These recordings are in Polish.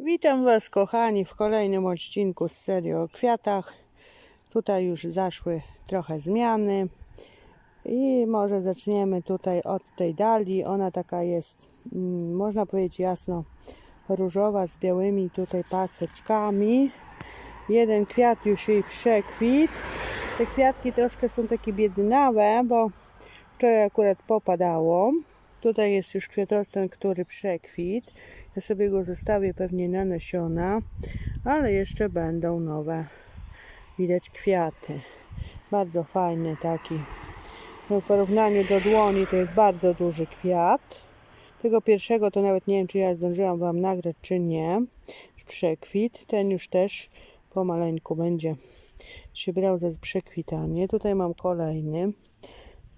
Witam Was, kochani, w kolejnym odcinku z serii o kwiatach. Tutaj już zaszły trochę zmiany. I może zaczniemy tutaj od tej dali. Ona taka jest, mm, można powiedzieć jasno, różowa z białymi tutaj paseczkami. Jeden kwiat już jej przekwit. Te kwiatki troszkę są takie biednawe, bo wczoraj akurat popadało. Tutaj jest już kwiatostan, który przekwit. Ja sobie go zostawię pewnie na nasiona, ale jeszcze będą nowe. Widać kwiaty. Bardzo fajny taki. W porównaniu do dłoni to jest bardzo duży kwiat. Tego pierwszego to nawet nie wiem, czy ja zdążyłam Wam nagrać, czy nie. Przekwit. Ten już też pomaleńku będzie się brał za przekwitanie. Tutaj mam kolejny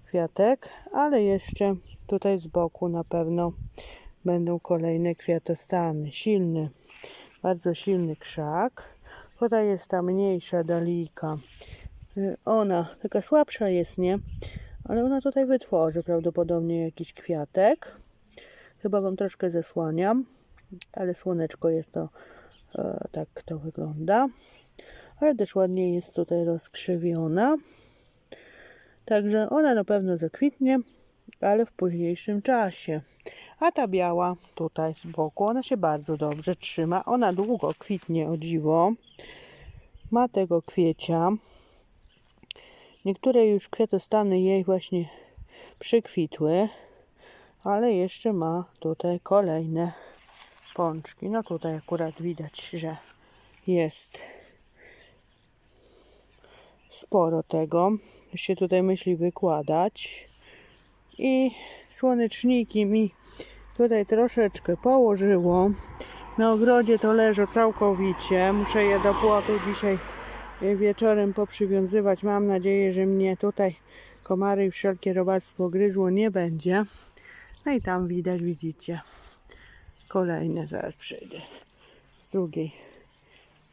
kwiatek, ale jeszcze tutaj z boku na pewno będą kolejne kwiatostany. Silny, bardzo silny krzak. Tutaj jest ta mniejsza dalika. Y, Ona taka słabsza jest, nie? Ale ona tutaj wytworzy prawdopodobnie jakiś kwiatek. Chyba Wam troszkę zasłaniam, ale słoneczko jest to, e, tak to wygląda. Ale też ładnie jest tutaj rozkrzywiona. Także ona na pewno zakwitnie, ale w późniejszym czasie. A ta biała tutaj z boku, ona się bardzo dobrze trzyma. Ona długo kwitnie, o dziwo. Ma tego kwiecia. Niektóre już kwiatostany jej właśnie przykwitły, ale jeszcze ma tutaj kolejne pączki. No tutaj akurat widać, że jest sporo tego. Już się tutaj myśli wykładać. I słoneczniki mi tutaj troszeczkę położyło. Na ogrodzie to leżą całkowicie. Muszę je do płotu dzisiaj y, wieczorem poprzywiązywać. Mam nadzieję, że mnie tutaj komary i wszelkie robactwo gryzło nie będzie. No i tam widać, widzicie, kolejne. Zaraz przejdę z drugiej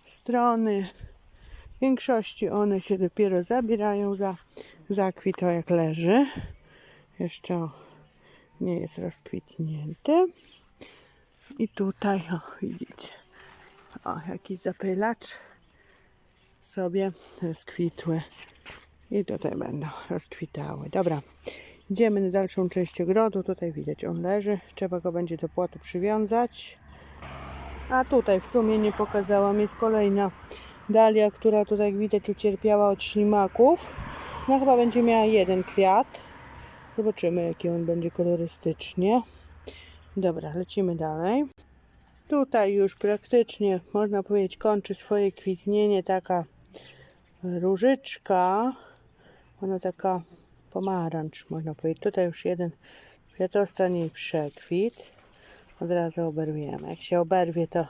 strony. W większości one się dopiero zabierają za zakwit, o jak leży. Jeszcze nie jest rozkwitnięty. I tutaj, o, widzicie, o, jakiś zapylacz sobie rozkwitły. I tutaj będą rozkwitały. Dobra, idziemy na dalszą część ogrodu. Tutaj widać, on leży. Trzeba go będzie do płotu przywiązać. A tutaj w sumie nie pokazałam, jest kolejna dalia, która tutaj widać ucierpiała od ślimaków. No chyba będzie miała jeden kwiat. Zobaczymy jaki on będzie kolorystycznie. Dobra, lecimy dalej. Tutaj już praktycznie można powiedzieć kończy swoje kwitnienie taka różyczka. Ona taka pomarańcz można powiedzieć. Tutaj już jeden kwiatostan jej przekwit. Od razu oberwiemy. Jak się oberwie to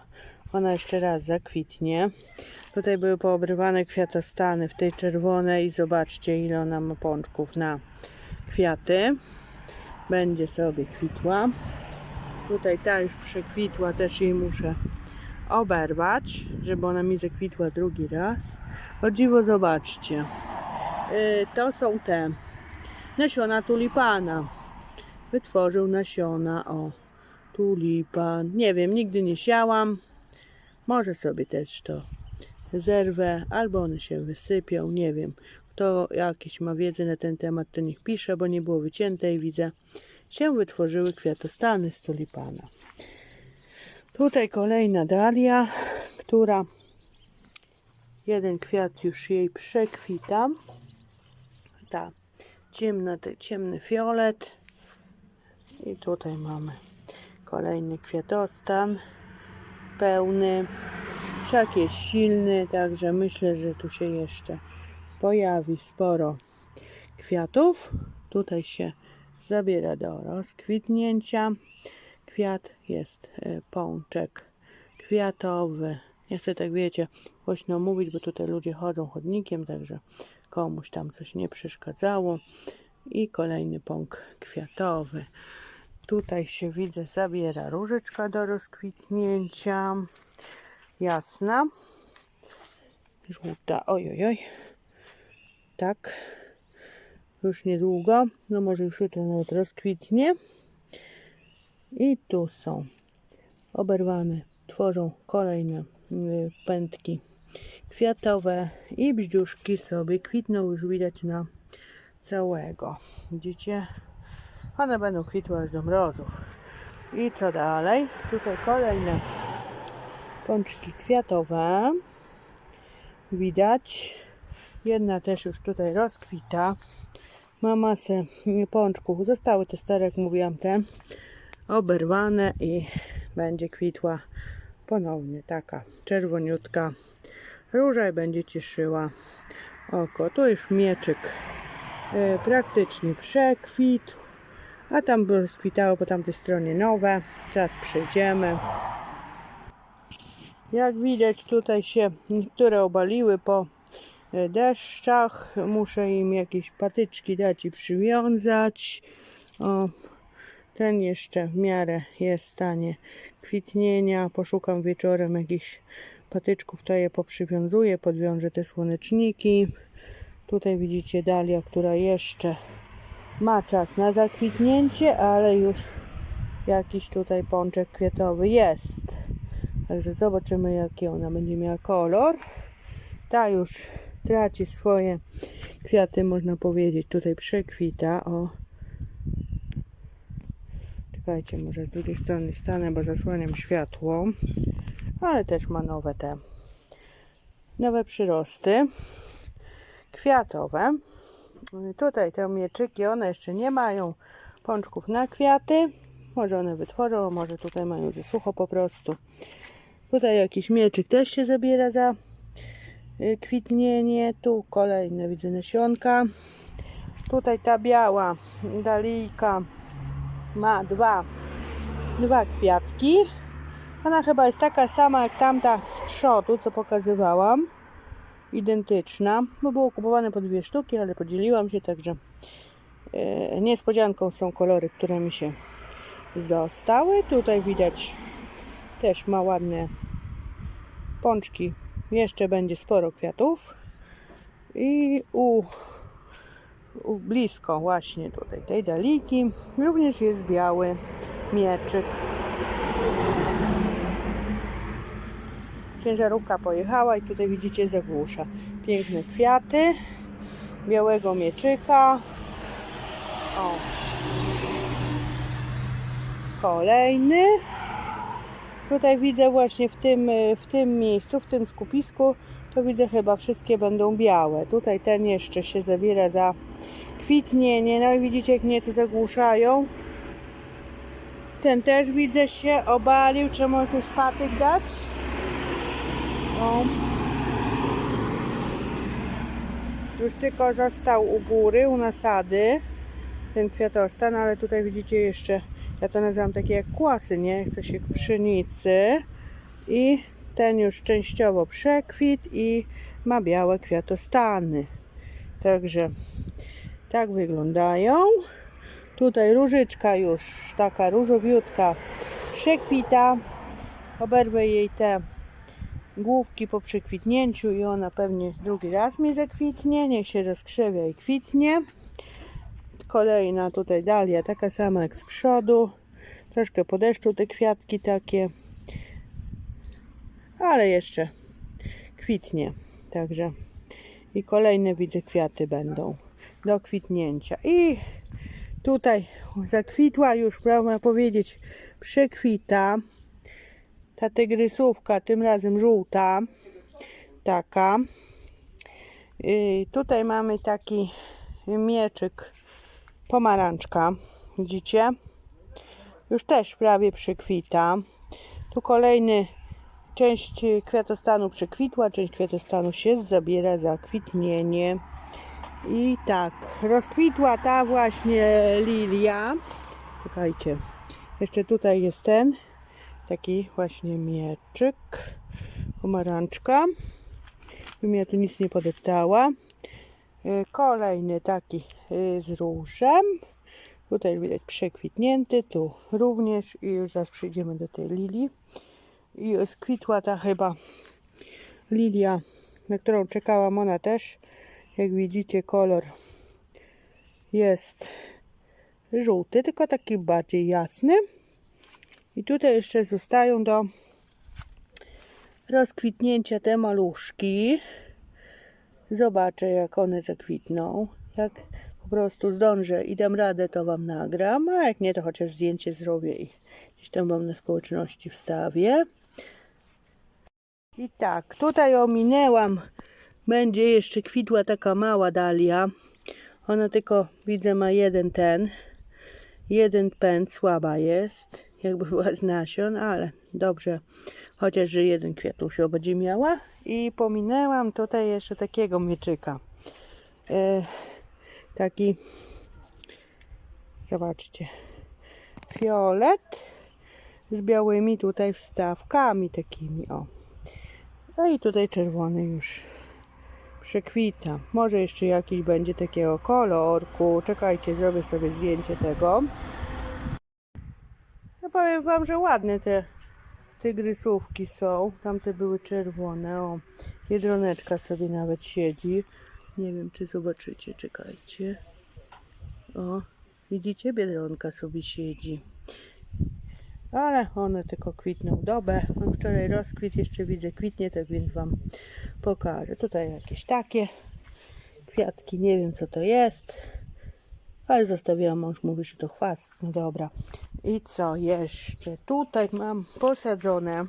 ona jeszcze raz zakwitnie. Tutaj były poobrywane kwiatostany w tej czerwonej zobaczcie ile ona ma pączków na kwiaty. Będzie sobie kwitła. Tutaj ta już przekwitła, też jej muszę oberwać, żeby ona mi zakwitła drugi raz. O dziwo, zobaczcie. Yy, to są te nasiona tulipana. Wytworzył nasiona, o, tulipan. Nie wiem, nigdy nie siałam. Może sobie też to zerwę, albo one się wysypią, nie wiem. Kto jakieś ma wiedzę na ten temat, to niech pisze, bo nie było wycięte i widzę, się wytworzyły kwiatostany z tulipana. Tutaj kolejna dalia, która jeden kwiat już jej przekwita. Ta ciemna, ciemny fiolet. I tutaj mamy kolejny kwiatostan pełny. Wszak jest silny, także myślę, że tu się jeszcze pojawi sporo kwiatów. Tutaj się zabiera do rozkwitnięcia. Kwiat jest e, pączek kwiatowy. Nie chcę tak wiecie głośno mówić, bo tutaj ludzie chodzą chodnikiem, także komuś tam coś nie przeszkadzało. I kolejny pąk kwiatowy. Tutaj się widzę, zabiera różyczka do rozkwitnięcia. Jasna. Żółta. Oj, oj, oj. Tak. Już niedługo. No może już jutro nawet rozkwitnie. I tu są oberwane tworzą kolejne y, pętki kwiatowe i bździuszki sobie kwitną już widać na całego. Widzicie? One będą kwitły aż do mrozów. I co dalej? Tutaj kolejne pączki kwiatowe. Widać. Jedna też już tutaj rozkwita. Ma masę pączków. Zostały te stare, jak mówiłam, te oberwane i będzie kwitła ponownie taka czerwoniutka róża i będzie cieszyła oko. Tu już mieczyk e, praktycznie przekwitł, a tam by rozkwitało po tamtej stronie nowe. Teraz przejdziemy. Jak widać tutaj się niektóre obaliły po deszczach. Muszę im jakieś patyczki dać i przywiązać. O, ten jeszcze w miarę jest w stanie kwitnienia. Poszukam wieczorem jakichś patyczków, to je poprzywiązuję, podwiążę te słoneczniki. Tutaj widzicie dalia, która jeszcze ma czas na zakwitnięcie, ale już jakiś tutaj pączek kwiatowy jest. Także zobaczymy, jaki ona będzie miała kolor. Ta już traci swoje kwiaty, można powiedzieć. Tutaj przekwita. O. Czekajcie, może z drugiej strony stanę, bo zasłaniam światło. Ale też ma nowe te nowe przyrosty kwiatowe. Tutaj te mieczyki, one jeszcze nie mają pączków na kwiaty. Może one wytworzą, może tutaj mają za sucho po prostu. Tutaj jakiś mieczyk też się zabiera za kwitnienie. Tu kolejne widzę nasionka. Tutaj ta biała dalijka ma dwa, dwa kwiatki. Ona chyba jest taka sama jak tamta z przodu, co pokazywałam. Identyczna. Bo było kupowane po dwie sztuki, ale podzieliłam się, także e, niespodzianką są kolory, które mi się zostały. Tutaj widać też ma ładne pączki. Jeszcze będzie sporo kwiatów. I u, u blisko właśnie tutaj tej daliki również jest biały mieczyk. Ciężarówka pojechała i tutaj widzicie zagłusza. Piękne kwiaty, białego mieczyka. O. Kolejny. Tutaj widzę właśnie w tym, w tym miejscu, w tym skupisku, to widzę chyba wszystkie będą białe. Tutaj ten jeszcze się zabiera za kwitnienie. No i widzicie jak mnie tu zagłuszają. Ten też widzę się obalił. Czemu jakiś patyk dać? O. Już tylko został u góry, u nasady ten kwiatostan, ale tutaj widzicie jeszcze, ja to nazywam takie jak kłasy, nie? Chce się pszenicy i ten już częściowo przekwit i ma białe kwiatostany. Także tak wyglądają. Tutaj różyczka już taka różowiutka przekwita. Oberwę jej te główki po przekwitnięciu i ona pewnie drugi raz mi zakwitnie. Niech się rozkrzewia i kwitnie. Kolejna tutaj dalia, taka sama jak z przodu. Troszkę po deszczu te kwiatki takie. Ale jeszcze kwitnie. Także i kolejne widzę kwiaty będą do kwitnięcia. I tutaj zakwitła już, można powiedzieć, przekwita. Ta tygrysówka, tym razem żółta. Taka. I tutaj mamy taki mieczyk pomarańczka. Widzicie? Już też prawie przykwita. Tu kolejny część kwiatostanu przekwitła, część kwiatostanu się zabiera za kwitnienie. I tak, rozkwitła ta właśnie lilia. Czekajcie, jeszcze tutaj jest ten taki właśnie mieczyk, pomarańczka. Bym ja tu nic nie podeptała. Y, Kolejny taki y, z różem. Tutaj widać przekwitnięty, tu również i już zaraz przejdziemy do tej lilii. I skwitła ta chyba lilia, na którą czekałam, ona też. Jak widzicie kolor jest żółty, tylko taki bardziej jasny. I tutaj jeszcze zostają do rozkwitnięcia te maluszki. Zobaczę, jak one zakwitną. Jak po prostu zdążę i dam radę, to Wam nagram, a jak nie, to chociaż zdjęcie zrobię i gdzieś tam Wam na społeczności wstawię. I tak, tutaj ominęłam, będzie jeszcze kwitła taka mała dalia. Ona tylko, widzę, ma jeden ten, jeden pęd, słaba jest, jakby była z nasion, ale dobrze, chociaż, jeden kwiatusiu będzie miała. I pominęłam tutaj jeszcze takiego mieczyka. E, taki, zobaczcie, fiolet z białymi tutaj wstawkami takimi, o. No i tutaj czerwony już przekwita. Może jeszcze jakiś będzie takiego kolorku. Czekajcie, zrobię sobie zdjęcie tego. Ja powiem wam, że ładne te tygrysówki są. Tamte były czerwone. O, biedroneczka sobie nawet siedzi. Nie wiem, czy zobaczycie. Czekajcie. O, widzicie? Biedronka sobie siedzi. Ale one tylko kwitną dobę. Wczoraj rozkwit, jeszcze widzę kwitnie, tak więc Wam pokażę. Tutaj jakieś takie kwiatki, nie wiem co to jest. Ale zostawiłam, mąż mówi, że to chwast. No dobra. I co jeszcze? Tutaj mam posadzone.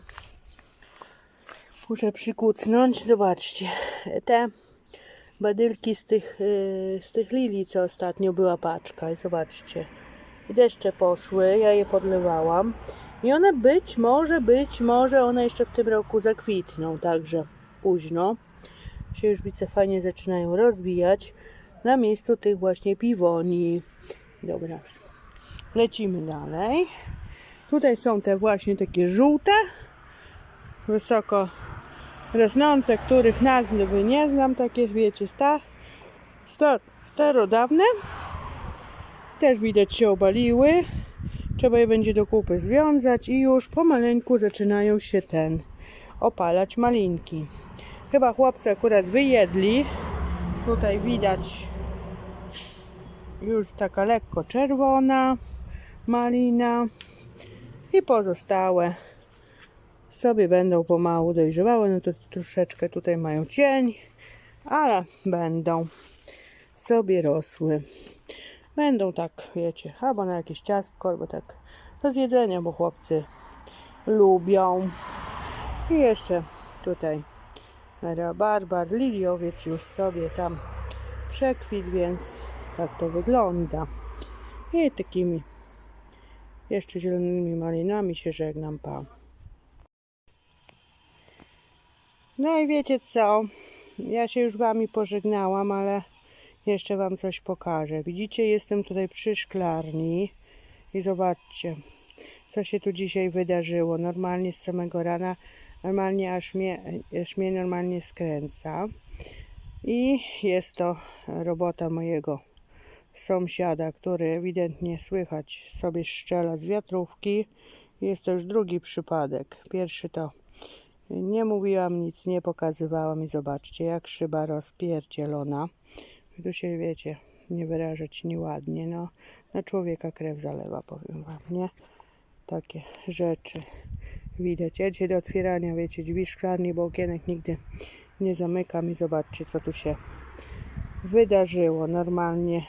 Muszę przykucnąć. Zobaczcie. Te badylki z tych, yy, z tych lilii, co ostatnio była paczka. I zobaczcie. I deszcze poszły, ja je podlewałam. I one być może, być może one jeszcze w tym roku zakwitną, także późno. Się już widzę fajnie zaczynają rozwijać na miejscu tych właśnie piwoni. Dobra, lecimy dalej. Tutaj są te właśnie takie żółte, wysoko rosnące, których nazwy nie znam, takie wiecie, sta, sta, starodawne. Też widać się obaliły. Trzeba je będzie do kupy związać i już pomaleńku zaczynają się ten opalać malinki. Chyba chłopcy akurat wyjedli. Tutaj widać już taka lekko czerwona malina i pozostałe sobie będą pomału dojrzewały. No to troszeczkę tutaj mają cień, ale będą sobie rosły. Będą tak, wiecie, albo na jakieś ciastko, albo tak do zjedzenia, bo chłopcy lubią. I jeszcze tutaj rabarbar, liliowiec już sobie tam przekwit, więc tak to wygląda. I takimi jeszcze zielonymi malinami się żegnam, pa. No i wiecie co? Ja się już wami pożegnałam, ale jeszcze wam coś pokażę. Widzicie, jestem tutaj przy szklarni i zobaczcie, co się tu dzisiaj wydarzyło. Normalnie z samego rana, normalnie aż mnie, aż mnie normalnie skręca. I jest to robota mojego sąsiada, który ewidentnie słychać sobie szczela z wiatrówki. Jest to już drugi przypadek. Pierwszy to nie mówiłam nic, nie pokazywałam i zobaczcie, jak szyba rozpierdzielona. Tu się, wiecie, nie wyrażać nieładnie, no. Na człowieka krew zalewa, powiem wam, nie? Takie rzeczy widać. Ja do otwierania, wiecie, drzwi szklarni, bo okienek nigdy nie zamykam i zobaczcie, co tu się wydarzyło. Normalnie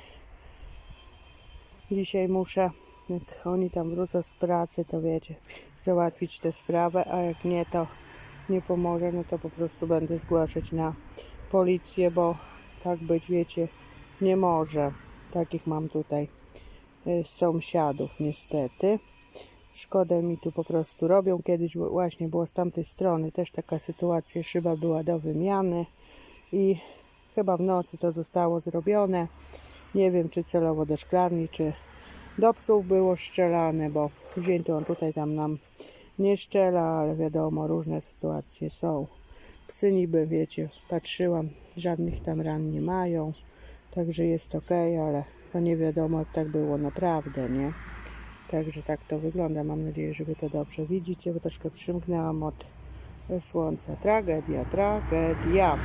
dzisiaj muszę, jak oni tam wrócą z pracy, to wiecie, załatwić tę sprawę, a jak nie, to nie pomoże, no to po prostu będę zgłaszać na policję, bo tak być, wiecie, nie może. Takich mam tutaj y, sąsiadów, niestety. Szkodę mi tu po prostu robią. Kiedyś właśnie było z tamtej strony też taka sytuacja, szyba była do wymiany i chyba w nocy to zostało zrobione. Nie wiem, czy celowo do szklarni, czy do psów było strzelane, bo później to on tutaj tam nam nie szczela, ale wiadomo, różne sytuacje są. Psy niby, wiecie, patrzyłam, żadnych tam ran nie mają, także jest ok, ale to nie wiadomo, tak było naprawdę, nie? Także tak to wygląda. Mam nadzieję, że Wy to dobrze widzicie, bo troszkę przymknęłam od słońca. Tragedia, tragedia.